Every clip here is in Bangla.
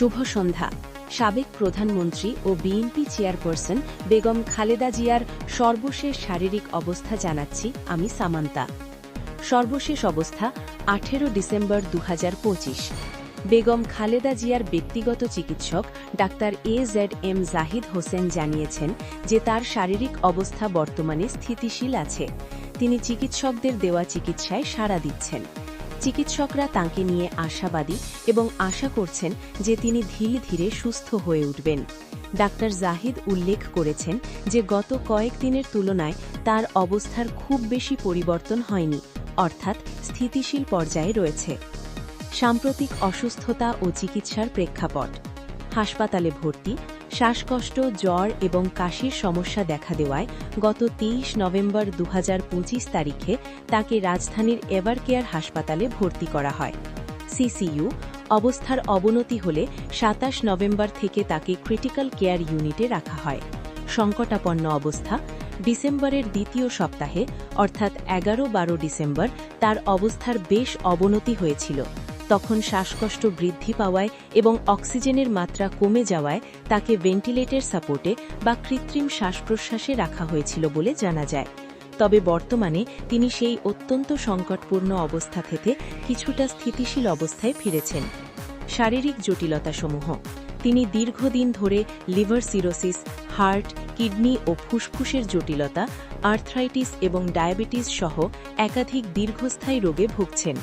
শুভ সন্ধ্যা। সাবেক প্রধানমন্ত্রী ও বিএনপি চেয়ারপারসন বেগম খালেদা জিয়ার সর্বশেষ শারীরিক অবস্থা জানাচ্ছি আমি সামান্তা। সর্বশেষ অবস্থা আঠেরো ডিসেম্বর দু হাজার পঁচিশ। বেগম খালেদা জিয়ার ব্যক্তিগত চিকিৎসক doctor A Z M Zahid Hossain জানিয়েছেন যে তার শারীরিক অবস্থা বর্তমানে স্থিতিশীল আছে। তিনি চিকিৎসকদের দেওয়া চিকিৎসায় সাড়া দিচ্ছেন। চিকিৎসকরা তাঁকে নিয়ে আশাবাদী এবং আশা করছেন যে তিনি ধীরে ধীরে সুস্থ হয়ে উঠবেন। ডাক্তার জাহিদ উল্লেখ করেছেন যে গত কয়েকদিনের তুলনায় তার অবস্থার খুব বেশি পরিবর্তন হয়নি, অর্থাৎ স্থিতিশীল পর্যায়ে রয়েছে। সাম্প্রতিক অসুস্থতা ও চিকিৎসার প্রেক্ষাপট। হাসপাতালে ভর্তি শ্বাসকষ্ট, জ্বর এবং কাশির সমস্যা দেখা দেওয়ায় গত তেইশ নভেম্বর দু হাজার পঁচিশ তারিখে তাকে রাজধানীর এভারকেয়ার হাসপাতালে ভর্তি করা হয়। সিসিইউ অবস্থার অবনতি হলে সাতাশ নভেম্বর থেকে তাকে ক্রিটিক্যাল কেয়ার ইউনিটে রাখা হয়। সংকটাপন্ন অবস্থা, ডিসেম্বরের দ্বিতীয় সপ্তাহে, অর্থাৎ এগারো বারো ডিসেম্বর, তার অবস্থার বেশ অবনতি হয়েছিল। তখন শ্বাসকষ্ট বৃদ্ধি পাওয়ায় এবং অক্সিজেনের মাত্রা কমে যাওয়ায় তাকে ভেন্টিলেটর সাপোর্টে বা কৃত্রিম শ্বাস প্রশ্বাসে রাখা হয়েছিল বলে জানা যায়। তবে বর্তমানে তিনি সেই অত্যন্ত সংকটপূর্ণ অবস্থা থেকে কিছুটা স্থিতিশীল অবস্থায় ফিরেছেন। শারীরিক জটিলতাসমূহ। তিনি দীর্ঘদিন ধরে লিভার সিরোসিস, হার্ট, কিডনি ও ফুসফুসের জটিলতা, আর্থ্রাইটিস এবং ডায়াবেটিস সহ একাধিক দীর্ঘস্থায়ী রোগে ভুগছেন।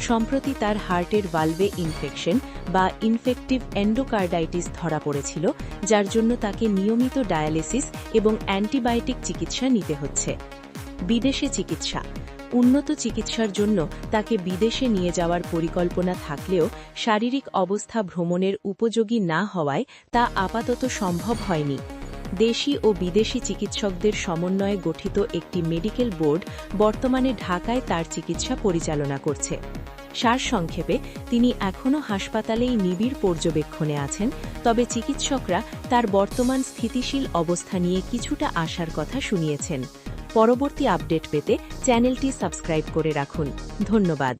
সম্প্রতি তার হার্টের ভালভে ইনফেকশন বা ইনফেকটিভ এন্ডোকার্ডাইটিস ধরা পড়েছিল, যার জন্য তাকে নিয়মিত ডায়ালিসিস এবং অ্যান্টিবায়োটিক চিকিৎসা নিতে হচ্ছে। বিদেশে চিকিৎসা। উন্নত চিকিৎসার জন্য তাকে বিদেশে নিয়ে যাওয়ার পরিকল্পনা থাকলেও শারীরিক অবস্থা ভ্রমণের উপযোগী না হওয়ায় তা আপাতত সম্ভব হয়নি। দেশি ও বিদেশি চিকিৎসকদের সমন্বয়ে গঠিত একটি মেডিকেল বোর্ড বর্তমানে ঢাকায় তার চিকিৎসা পরিচালনা করছে। সারসংক্ষেপে, তিনি এখনও হাসপাতালেই নিবিড় পর্যবেক্ষণে আছেন, তবে চিকিৎসকরা তার বর্তমান স্থিতিশীল অবস্থা নিয়ে কিছুটা আসার কথা শুনিয়েছেন। পরবর্তী আপডেট পেতে চ্যানেলটি সাবস্ক্রাইব করে রাখুন। ধন্যবাদ।